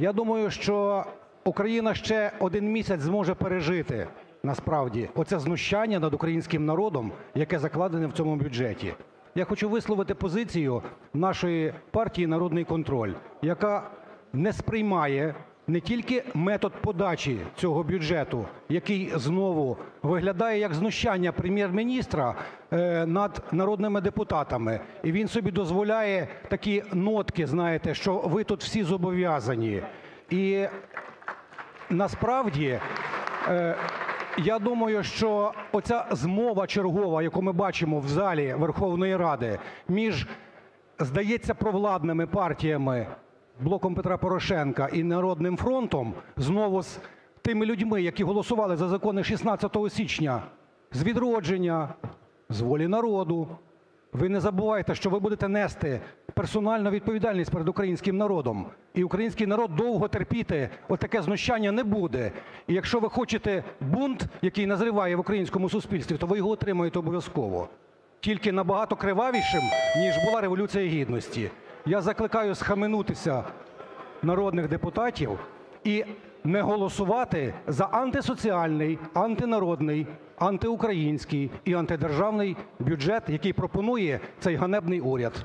Я думаю, що Україна ще один місяць зможе пережити насправді оце знущання над українським народом, яке закладене в цьому бюджеті. Я хочу висловити позицію нашої партії "Народний контроль", яка не сприймає не тільки метод подачі цього бюджету, який знову виглядає як знущання Прем'єр-міністра е, над народними депутатами, і він собі дозволяє такі нотки, знаєте, що ви тут всі зобов'язані. І насправді, е, я думаю, що оця змова чергова, яку ми бачимо в залі Верховної Ради між, здається, провладними партіями "Блоком Петра Порошенка" і "Народним фронтом", знову з тими людьми, які голосували за закони 16 січня, з "Відродження", з "Волі народу". Ви не забувайте, що ви будете нести персональну відповідальність перед українським народом, і український народ довго терпіти отаке знущання не буде. І якщо ви хочете бунт, який назріває в українському суспільстві, то ви його отримаєте обов'язково, тільки набагато кривавішим, ніж була Революція Гідності. Я закликаю схаменутися народних депутатів і не голосувати за антисоціальний, антинародний, антиукраїнський і антидержавний бюджет, який пропонує цей ганебний уряд.